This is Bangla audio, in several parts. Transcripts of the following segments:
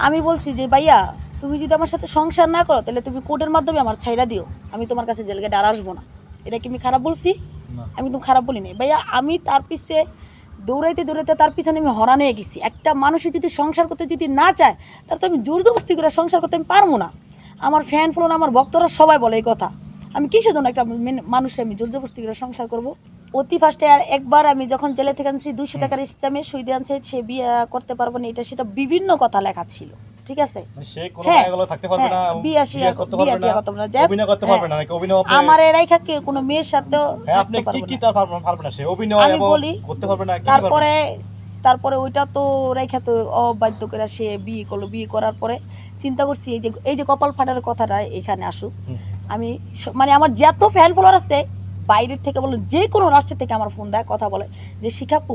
আমি বলছি যে ভাইয়া তুমি যদি আমার সাথে সংসার না করো তাহলে তুমি কোর্টের মাধ্যমে আমার ছাইরা দিও। আমি তোমার কাছে জেলকে আর আসব না। এটা কি আমি খারাপ বলছি? আমি তো খারাপ বলিনি। ভাইয়া আমি তার পিছে দৌড়াইতে দৌড়াইতে তার পিছনে আমি হরান হয়ে গেছি। একটা মানুষই যদি সংসার করতে যদি না চায় তাহলে তো আমি জোর জবস্তি করে সংসার করতে আমি পারব না। আমার ফ্যান ফলোন আমার ভক্তরা সবাই বলে এই কথা। আমি কিসের জন্য একটা মেন- মানুষে আমি জোর জবস্তি করে সংসার করব? অতি ফার্স্টে আর একবার আমি যখন জেলে থেকে আনছি দুশো টাকার ইসলামে সুইদে আনছে সে বিয়ে করতে পারব না এটা সেটা বিভিন্ন কথা লেখা ছিল ঠিক আছে? মানে হ্যাঁ, হ্যাঁ, হ্যাঁ, আমার এরাই থাকে কোনো মেয়ের সাথেও আমি বলি? তারপরে তারপরে ওইটা তো রেখা তো অবাধ্য করে সে বিয়ে করল। বিয়ে করার পরে চিন্তা করছি এই যে এই যে কপাল ফাটার কথাটা এখানে আসুক। আমি মানে আমার যত ফ্যান ফলোয়ার আছে বাইরের থেকে বলো যে কোনো রাষ্ট্র থেকে আমার ফোন দেয় কথা বলে। যে শিখাপু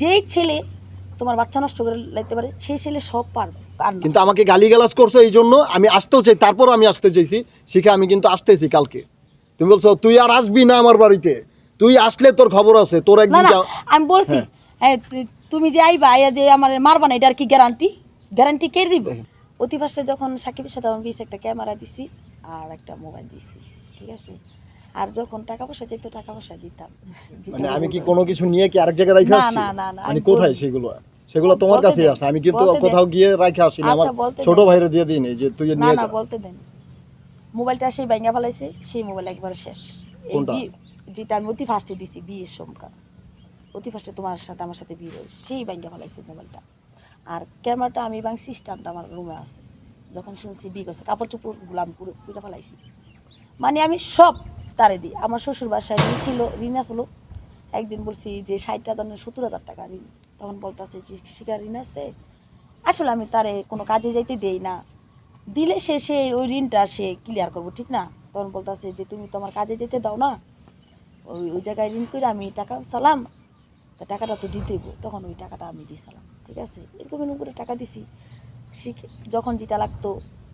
যেই ছেলে তোমার বাচ্চা নষ্ট করে লাইতে পারে সেই ছেলে সব পারবে কিন্তু আমাকে গালিগালাজ করছ এই জন্য আমি আসতেও চাই তারপরও আমি আসতে চাইছি শিখে আমি কিন্তু আসতেছি কালকে। তুমি বলছো তুই আর আসবি না আমার বাড়িতে তুই আসলে তোর খবর আছে তোর একদিন আমি বলছি হ্যাঁ। তুমি যে আইবা আইয়া যে আমার মারবা না এটা আর কি গ্যারান্টি গ্যারান্টি কে দিবে। অতি ফার্স্টে যখন সাকিবের সাথে আমি বিশ একটা ক্যামেরা দিছি আর একটা মোবাইল দিছি ঠিক আছে? আর যখন টাকা পয়সা চাইতো টাকা পয়সা দিতাম। মানে আমি কি কোনো কিছু নিয়ে কি আরেক জায়গায় রাখা না, না, না, না, মানে কোথায় সেগুলো? সেগুলো তোমার কাছেই আছে। আমি কিন্তু কোথাও গিয়ে রাখা আসি না আমার ছোট ভাইরে দিয়ে দিই যে তুই নিয়ে না যা। বলতে দেন। মোবাইলটা সেই ব্যাঙ্গা ফেলাইছে সেই মোবাইল একবারে শেষ। এই কোনটা? যেটা আমি অতি ফার্স্টে দিছি বিয়ের সমকা অতি ফার্স্টে তোমার সাথে আমার সাথে বিয়ে সেই ব্যাঙ্গা ফেলাইছে মোবাইলটা। আর ক্যামেরাটা আমি ভাঙছি স্ট্যান্ডটা আমার রুমে আছে। যখন শুনছি বিয়ে করছে কাপড় চোপড় গুলাম পুরো পুরো ফেলাইছি। মানে আমি সব তারে দিই। আমার শ্বশুর বাসায় ঋণ ছিল, ঋণ আসলো। একদিন বলছি যে, ষাট টাকা সত্তর হাজার টাকা ঋণ। তখন বলতেছে যে শিকার ঋণ আছে? আসলে আমি তারে কোনো কাজে যাইতে দেই না। দিলে সে সে ওই ঋণটা সে ক্লিয়ার করব, ঠিক না? তখন বলতেছে যে, তুমি তোমার কাজে যেতে দাও না। ওই ওই জায়গায় ঋণ করে আমি টাকা সালাম তা টাকাটা তো দিতেই। তখন ওই টাকাটা আমি দিছিলাম ঠিক আছে? এরকম এরকম করে টাকা দিছি। শিখে যখন যেটা লাগতো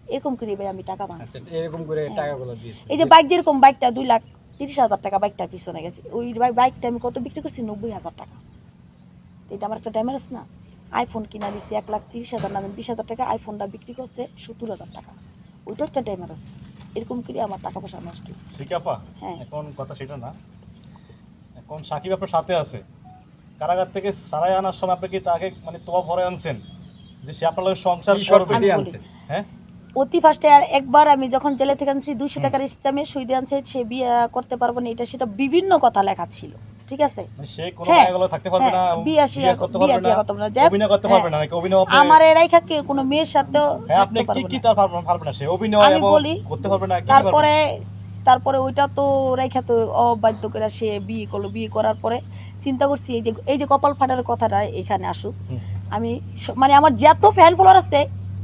এরকম করে ভাই আমি টাকা ভাঙছি আচ্ছা, এরকম করে হ্যাঁ। টাকাগুলো দিয়েছে এই যে বাইক যেরকম বাইকটা দুই লাখ তিরিশ হাজার টাকা বাইকটার পিছনে গেছে। ওই বাই- বাইকটা আমি কত বিক্রি করছি? নব্বই হাজার টাকা। তো এটা আমার একটা ড্যামেজ না? আইফোন কিনা দিছি এক লাখ তিরিশ হাজার না বিশ হাজার টাকা আইফোনটা বিক্রি করছে সত্তর হাজার টাকা। ওইটা একটা ড্যামেজ এরকম করে আমার টাকা পয়সা নষ্ট হয়েছে। ঠিক আপা। হ্যাঁ। এখন কথা সেটা না। এখন সাকিব আপনার সাথে আছে। কারাগার থেকে সারাই আনার সময় আপনি কি তাকে মানে তোয়া ভরে আনছেন? যে সে আপনার সংসার করবে? দিয়ে আনছে? হ্যাঁ? অতি ফার্স্টে আর একবার আমি যখন জেলে থেকে আনছি দুশো টাকার ইসলামে সুইদে আনছে সে বিয়ে করতে পারব না এটা সেটা বিভিন্ন কথা লেখা ছিল ঠিক আছে? মানে হ্যাঁ, হ্যাঁ, হ্যাঁ, আমার এরাই থাকে কোনো মেয়ের সাথেও আমি বলি? তারপরে তারপরে ওইটা তো রেখা তো অবাধ্য করে সে বিয়ে করল। বিয়ে করার পরে চিন্তা করছি এই যে এই যে কপাল ফাটার কথাটা এখানে আসুক। আমি মানে আমার যত ফ্যান ফলোয়ার আছে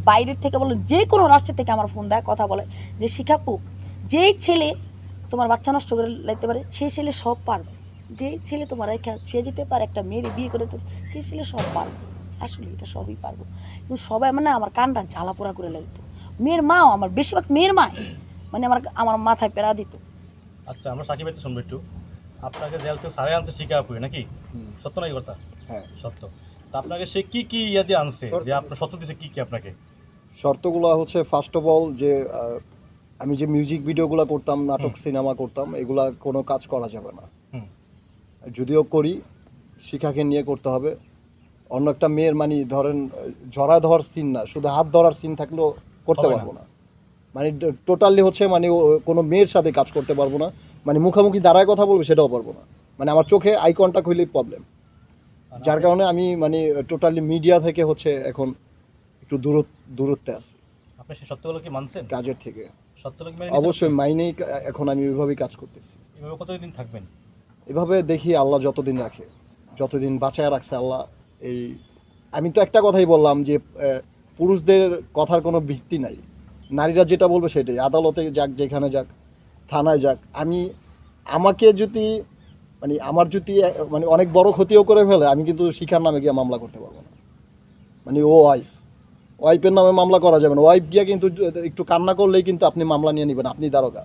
বাইরের থেকে বলো যে কোনো রাষ্ট্র থেকে আমার ফোন দেয় কথা বলে। যে শিখাপু যেই ছেলে তোমার বাচ্চা নষ্ট করে লাইতে পারে সেই ছেলে সব পারবে। যে ছেলে তোমার রেখা ছুঁয়ে যেতে পারে একটা মেয়ের বিয়ে করে তো সেই ছেলে সব পারবে। আসলে এটা সবই পারব। কিন্তু সবাই মানে আমার কানটা জ্বালাপোড়া করে লাগতো মেয়ের মাও আমার বেশিরভাগ মেয়ের মা মানে আমার আমার মাথায় পেড়া দিত। আচ্ছা আমরা সাকিব ভাইতে শুনব একটু। আপনাকে জেল থেকে সারাই আনছে শিখা আপুই নাকি? সত্য নাকি কথা? হ্যাঁ। সত্য। তা আপনাকে সে কি কি ইয়া দিয়ে আনছে? যে আপনার সত্য দিছে কি কি আপনাকে? শর্তগুলো হচ্ছে ফার্স্ট অফ অল যে আমি যে মিউজিক ভিডিওগুলো করতাম নাটক সিনেমা করতাম এগুলা কোনো কাজ করা যাবে না। যদিও করি শিখাকে নিয়ে করতে হবে। অন্য একটা মেয়ের মানে ধরেন জড়ায় ধরার সিন না শুধু হাত ধরার সিন থাকলেও করতে পারব না। মানে টোটালি হচ্ছে মানে কোনো মেয়ের সাথে কাজ করতে পারব না। মানে মুখামুখি দাঁড়ায় কথা বলবে সেটাও পারব না। মানে আমার চোখে আই কন্টাক্ট হইলেই প্রবলেম যার কারণে আমি মানে টোটালি মিডিয়া থেকে হচ্ছে এখন একটু দূরত্ব দূরত্বে আছি। আপনি সত্যগুলো কি মানছেন? কাজের থেকে। সত্যগুলো কি অবশ্যই মাইনেই এখন আমি ওইভাবেই কাজ করতেছি। এভাবে কতদিন থাকবেন? এভাবে দেখি আল্লাহ যতদিন রাখে যতদিন বাঁচায় রাখছে আল্লাহ এই আমি তো একটা কথাই বললাম যে পুরুষদের কথার কোনো ভিত্তি নাই। নারীরা যেটা বলবে সেটাই। আদালতে যাক যেখানে যাক থানায় যাক। আমি আমাকে যদি মানে আমার যদি মানে অনেক বড় ক্ষতিও করে ফেলে আমি কিন্তু শিখার নামে গিয়ে মামলা করতে পারব না। মানে ও ওয়াইফ ওয়াইফের নামে মামলা করা যাবে না। ওয়াইফ গিয়ে কিন্তু একটু কান্না করলেই কিন্তু আপনি মামলা নিয়ে নেবেন আপনি দারোগা।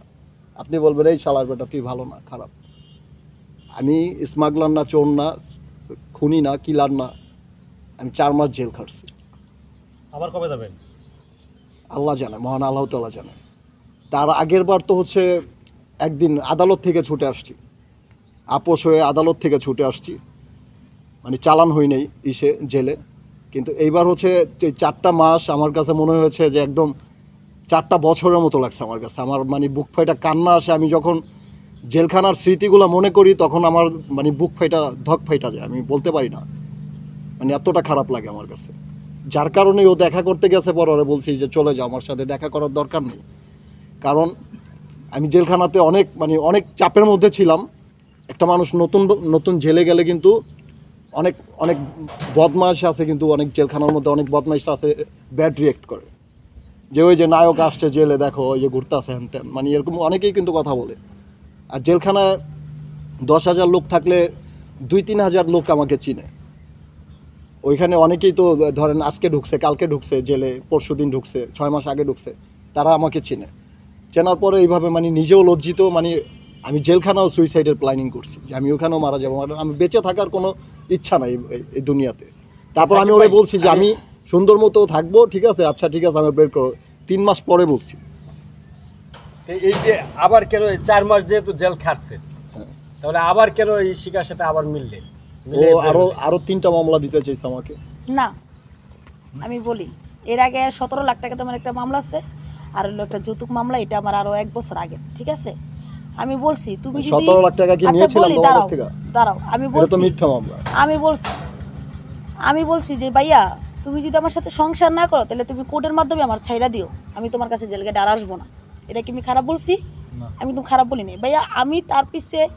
আপনি বলবেন এই শালার বেটা তুই ভালো না খারাপ। আমি স্মাগলার না চোর না খুনি না কিলার না আমি চার মাস জেল খাটছি। আবার কবে যাবেন? আল্লাহ জানে মহান আল্লাহ তালা জানে। তার আগের বার তো হচ্ছে একদিন আদালত থেকে ছুটে আসছি। আপোষ হয়ে আদালত থেকে ছুটে আসছি। মানে চালান হই নাই ইসে জেলে। কিন্তু এইবার হচ্ছে এই চারটা মাস আমার কাছে মনে হয়েছে যে একদম চারটা বছরের মতো লাগছে আমার কাছে। আমার মানে বুক ফাইটা কান্না আসে। আমি যখন জেলখানার স্মৃতিগুলো মনে করি, তখন আমার মানে বুক ফাইটা, ধক ফাইটা যায়। আমি বলতে পারি না। মানে এতটা খারাপ লাগে আমার কাছে। যার কারণে ও দেখা করতে গেছে পর বলছি যে চলে যাও, আমার সাথে দেখা করার দরকার নেই। কারণ আমি জেলখানাতে অনেক মানে অনেক চাপের মধ্যে ছিলাম। একটা মানুষ নতুন নতুন জেলে গেলে কিন্তু অনেক অনেক বদমাশ আছে কিন্তু অনেক জেলখানার মধ্যে অনেক বদমাইশ আছে ব্যাড রিয়েক্ট করে। যে ওই যে নায়ক আসছে জেলে, দেখো, ওই যে ঘুরতে আসে হ্যান ত্যান মানে এরকম অনেকেই কিন্তু কথা বলে। আর জেলখানায় দশ হাজার লোক থাকলে দুই, তিন হাজার লোক আমাকে চিনে। ওইখানে অনেকেই তো, ধরেন, আজকে ঢুকছে, কালকে ঢুকছে, জেলে, পরশু দিন ঢুকছে, ছয় মাস আগে ঢুকছে, তারা আমাকে চিনে। চেনার পরে এইভাবে মানে নিজেও লজ্জিত মানে আমি জেলখানাও সুইসাইডের প্ল্যানিং করছি যে আমি ওখানেও মারা যাব। মানে আমি বেঁচে থাকার কোনো ইচ্ছা নাই এই- দুনিয়াতে। তারপর আমি ওরে বলছি যে আমি সুন্দর মতো থাকব ঠিক আছে? আচ্ছা ঠিক আছে আমি বের করো। তিন মাস পরে বলছি। এই যে আবার কেন চার মাস যেহেতু জেল খাটছে হ্যাঁ। তাহলে আবার কেন এই শিকার সাথে আবার মিললে? ও আরও আরও তিনটা মামলা দিতে চাইছে আমাকে। না আমি বলি এর আগে সতেরো লাখ টাকা তোমার একটা মামলা আছে আর হলো একটা যৌতুক মামলা এটা আমার আরও এক বছর আগে ঠিক আছে? আমি বলছি তুমি যদি সতেরো লাখ টাকা কি আচ্ছা নিয়েছিলাম বলি তোমার দাঁড়াও কাছ থেকে দাঁড়াও আমি এটা তো বলছি মিথ্যা মামলা। আমি বলছি আমি বলছি যে ভাইয়া তুমি যদি আমার সাথে সংসার না করো তাহলে তুমি কোর্টের মাধ্যমে আমার ছাইরা দিও। আমি তোমার কাছে জেলকে আর আসব না। এটা কি আমি খারাপ বলছি? না। আমি তুমি খারাপ বলিনি। ভাইয়া আমি তার পিছে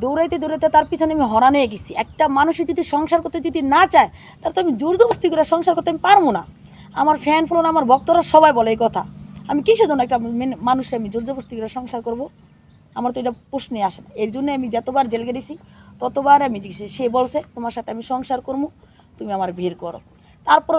দৌড়াইতে দৌড়াইতে তার পিছনে আমি হরান হয়ে গেছি। একটা মানুষই যদি সংসার করতে যদি না চায় তাহলে তো আমি জোর জবস্তি করে সংসার করতে আমি পারব না। আমার ফ্যান ফ্লোন আমার ভক্তরা সবাই বলে এই কথা। আমি কিসের জন্য একটা মেন- মানুষে আমি জোর জবস্তি করে সংসার করব? আমার তো এটা প্রশ্নে আসে না। এর জন্য আমি যতবার জেল গেছি ততবার আমি জিজ্ঞেস সে বলছে তোমার সাথে আমি সংসার করব তুমি আমার ভিড় করো। তারপর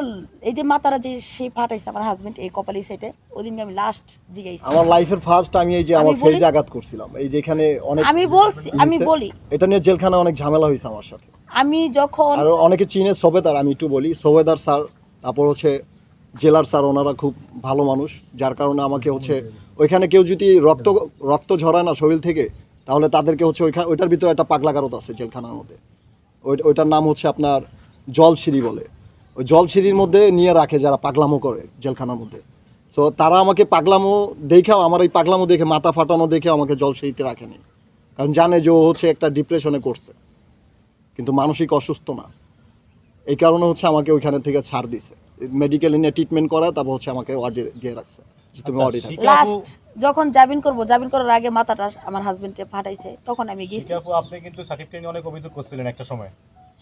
এই যে মাতারা যে সে ফাটাইছে আমার হাজবেন্ড এই কপালি সেটে ওই দিনকে আমি লাস্ট জিগাইছি। আমার লাইফের ফার্স্ট আমি এই যে আমার ফেজে আঘাত করছিলাম। এই যেখানে অনেক আমি বলছি আমি বলি এটা নিয়ে জেলখানে অনেক ঝামেলা হয়েছে আমার সাথে। আমি যখন আর অনেকে চিনে সবেদার আমি একটু বলি সবেদার স্যার তারপর হচ্ছে জেলার স্যার, ওনারা খুব ভালো মানুষ, যার কারণে আমাকে হচ্ছে ওইখানে কেউ যদি রক্ত রক্ত ঝরায় না শরীর থেকে, তাহলে তাদেরকে হচ্ছে ওইখানে ওইটার ভিতরে একটা পাগলা গারদ আছে জেলখানার মধ্যে। ওই, ওইটার নাম হচ্ছে আপনার জলসিঁড়ি বলে। ওই জলসিঁড়ির মধ্যে নিয়ে রাখে যারা পাগলামো করে জেলখানার মধ্যে। তো তারা আমাকে পাগলামো দেখেও, আমার এই পাগলামো দেখে, মাথা ফাটানো দেখে আমাকে জলসিঁড়িতে রাখেনি। কারণ জানে যে ও হচ্ছে একটা ডিপ্রেশনে করছে। কিন্তু মানসিক অসুস্থ না। এই কারণে হচ্ছে আমাকে ওইখানে থেকে ছাড় দিছে। মেডিকেল নিয়ে ট্রিটমেন্ট করা তারপর হচ্ছে আমাকে ওয়ার্ডে দিয়ে রাখছে তুমি আচ্ছা, ওয়ার্ডে থাকো। লাস্ট যখন জামিন করব জামিন করার আগে মাথাটা আমার হাজবেন্ডে ফাটাইছে তখন আমি গেছি। আপু, আপনি কিন্তু সাকিবকে নিয়ে অনেক অভিযোগ করছিলেন একটা সময়।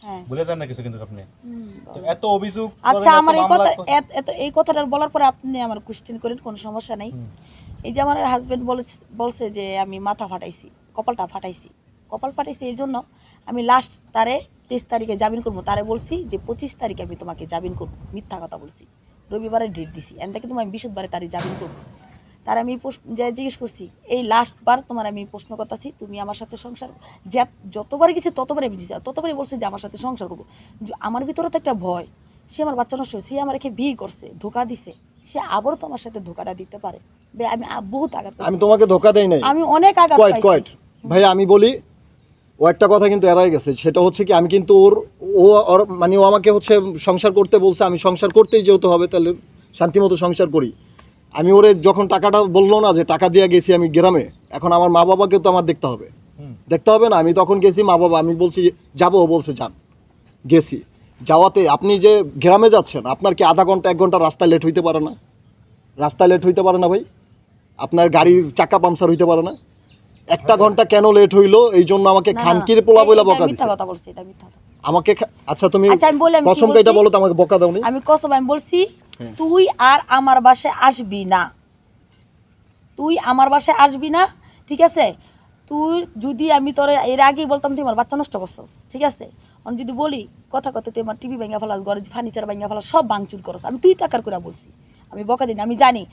হ্যাঁ। ভুলে যান না কিছু কিন্তু আপনি। এত অভিযোগ আচ্ছা আমার এই কথা এত- এত এই কথাটা বলার পরে আপনি আমার কোশ্চেন করেন কোনো সমস্যা নেই। এই যে আমার হাজবেন্ড বলছে যে আমি মাথা ফাটাইছি কপালটা ফাটাইছি। কপাল ফাটাইছি এই জন্য আমি লাস্ট তারে তেইশ তারিখে জামিন করব তারে বলছি যে পঁচিশ তারিখে আমি তোমাকে জামিন করব। মিথ্যা কথা বলছি। রবিবারে ডেট দিছি। এন থেকে তোমার বিশুদ্ধবারে তারে জামিন করব। তার আমি যে জিজ্ঞেস করছি এই লাস্ট বার তোমার আমি প্রশ্ন করতেছি তুমি আমার সাথে সংসার যে যতবার গেছি ততবারই আমি ততবারই বলছি যে আমার সাথে সংসার করব। আমার ভিতরে তো একটা ভয়। সে আমার বাচ্চা নষ্ট সে আমার রেখে বিয়ে করছে ধোকা দিছে। সে আবারও তো আমার সাথে ধোকাটা দিতে পারে। আমি বহুত আঘাত আমি তোমাকে ধোকা দেই নাই। আমি অনেক আঘাত ভাই আমি বলি ও একটা কথা কিন্তু এড়াই গেছে সেটা হচ্ছে কি আমি কিন্তু ওর ও ওর মানে ও আমাকে হচ্ছে সংসার করতে বলছে আমি সংসার করতেই যেহেতু হবে তাহলে শান্তিমতো সংসার করি। আমি ওরে যখন টাকাটা বলল না যে টাকা দিয়ে গেছি আমি গ্রামে এখন আমার মা বাবাকে তো আমার দেখতে হবে। দেখতে হবে না আমি তখন গেছি মা বাবা আমি বলছি যাব ও বলছে যান। গেছি। যাওয়াতে আপনি যে গ্রামে যাচ্ছেন আপনার কি আধা ঘণ্টা এক ঘণ্টা রাস্তা লেট হইতে পারে না? রাস্তা লেট হইতে পারে না ভাই? আপনার গাড়ির চাকা পাংচার হইতে পারে না? একটা ঘণ্টা কেন লেট হইল? এই জন্য আমাকে খানকির পোলা বইলা বকা মিথ্যা দিছে। কথা বলছি এটা মিথ্যা কথা। আমাকে আচ্ছা তুমি আচ্ছা আমি বলি কসম এটা বলো তো আমাকে বকা দাওনি। আমি কসম আমি বলছি হ্যাঁ। তুই আর আমার বাসায় আসবি না। তুই আমার বাসায় আসবি না ঠিক আছে? তুই যদি আমি তোর এর আগেই বলতাম তুই আমার বাচ্চা নষ্ট করছস ঠিক আছে? আমি যদি বলি কথা কথা তুই আমার টিভি ভাঙ্গা ফেলাস ঘরে ফার্নিচার ভাঙ্গা ফেলাস সব ভাঙচুর করস। আমি তুই টাকার করে বলছি। আমি বকা দিন আমি জানি।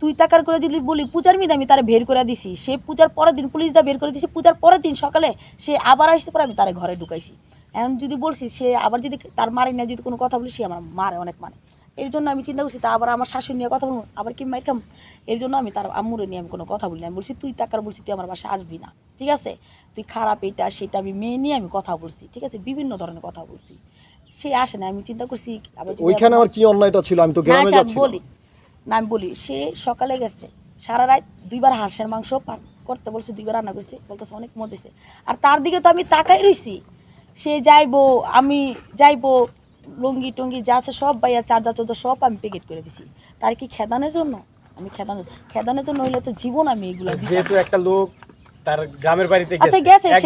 তুই টাকার করে যদি বলি পূজার মিদে আমি তারে বের করে দিছি। সে পূজার পরের দিন পুলিশ দা বের করে দিছি। পূজার পরের দিন সকালে সে আবার আসতে পরে আমি তারে ঘরে ঢুকাইছি। এখন যদি বলছি সে আবার যদি তার মারি না যদি কোনো কথা বলি সে আমার মারে অনেক মানে এর জন্য আমি চিন্তা করছি তা আবার আমার শাশুড়ি নিয়ে কথা বলব আবার কি মাইর খাম? এর জন্য আমি তার আম্মুরে নিয়ে আমি কোনো কথা বলি না। আমি বলছি তুই টাকার বলছি তুই আমার বাসায় আসবি না। ঠিক আছে? তুই খারাপ এটা সেটা আমি মেয়ে নিয়ে আমি কথা বলছি। ঠিক আছে? বিভিন্ন ধরনের কথা বলছি। সে আসে না আমি চিন্তা করছি আবার ওইখানে আমার কি অন্যায়টা ছিল? আমি তো গ্রামে যাচ্ছি বলি। না আমি বলি সে সকালে গেছে সারা রাত দুইবার হাঁসের মাংস পাক করতে বলছে দুইবার রান্না করছে বলতেছে অনেক মজেছে আর তার দিকে তো আমি তাকাই রইছি। সে যাইবো আমি যাইবো লুঙ্গি টুঙ্গি যা আছে সব বাইয়া চার্জার চার্জার সব আমি প্যাকেট করে দিছি। তার কি খেদানোর জন্য? আমি খেদানো খেদানোর জন্য হইলে তো জীবন আমি এগুলো যেহেতু একটা লোক তার গ্রামের বাড়িতে আচ্ছা, গেছে এক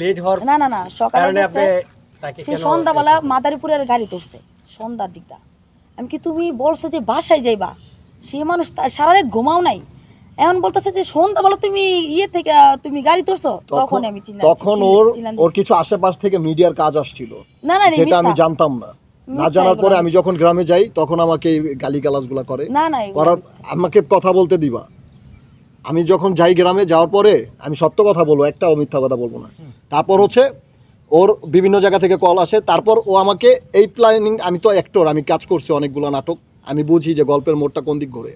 লেট হওয়ার না না না সকালে গেছে সে সন্ধ্যাবেলা মাদারীপুরের গাড়ি ধরছে সন্ধ্যার দিকটা। আমি কি তুমি বলছো যে বাসায় যাইবা? সে মানুষ সারা রাত ঘুমাও নাই। এখন বলতেছে যে সন্ধ্যাবেলা তুমি ইয়ে থেকে তুমি গাড়ি ধরছো তখন আমি তখন ওর ওর কিছু আশেপাশ থেকে মিডিয়ার কাজ আসছিল। না না যেটা আমি জানতাম না। না জানার পরে আমি যখন গ্রামে যাই তখন আমাকে গালি গুলা করে। না না করার আমাকে কথা বলতে দিবা। আমি যখন যাই গ্রামে যাওয়ার পরে আমি সত্য কথা বলব একটা মিথ্যা কথা বলব না। তারপর হচ্ছে ওর বিভিন্ন জায়গা থেকে কল আসে। তারপর ও আমাকে এই প্ল্যানিং আমি তো অ্যাক্টর আমি কাজ করছি অনেকগুলো নাটক। আমি বুঝি যে গল্পের মোড়টা কোন দিক ঘুরে।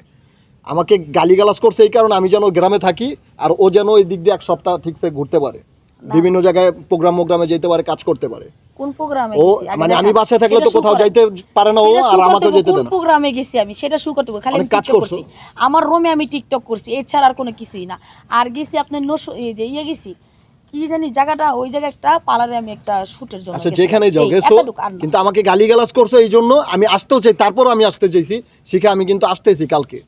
আমাকে গালিগালাজ করছে এই কারণে আমি যেন গ্রামে থাকি আর ও যেন এই দিক দিয়ে এক সপ্তাহ ঠিকসে ঘুরতে পারে। বিভিন্ন জায়গায় প্রোগ্রাম মোগ্রামে যেতে পারে কাজ করতে পারে। কোন প্রোগ্রামে ও মানে আমি বাসায় থাকলে তো কোথাও যাইতে পারে না ও আর শুরু আমাকে যেতে দেয় না। প্রোগ্রামে গেছি আমি? সেটা শুরু করতে খালি আমি কাজ করছি। আমার রুমে আমি টিকটক করছি। এছাড়া আর কোনো কিছুই না। আর গেছি আপনার নস এই যে ইয়ে গেছি? কি জানি জায়গাটা ওই জায়গায় একটা পার্লারে আমি একটা শুটের জন্য আচ্ছা যেখানে যাও গেছো। কিন্তু আমাকে গালিগালাজ করছ এই জন্য আমি আসতেও চাই তারপর আমি আসতে চাইছি। শিখে আমি কিন্তু আসতেছি কালকে।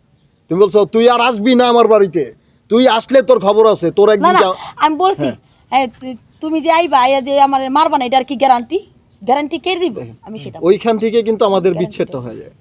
তুমি বলছো তুই আর আসবি না আমার বাড়িতে। তুই আসলে তোর খবর আছে তোর একদিন আমি বলছি হ্যাঁ। তুমি যে আইবা আইয়া যে আমার মারবা না এটা আর কি গ্যারান্টি গ্যারান্টি কে দিবে? আমি সেটা ওইখান থেকে কিন্তু আমাদের বিচ্ছেদটা হয়ে যায়।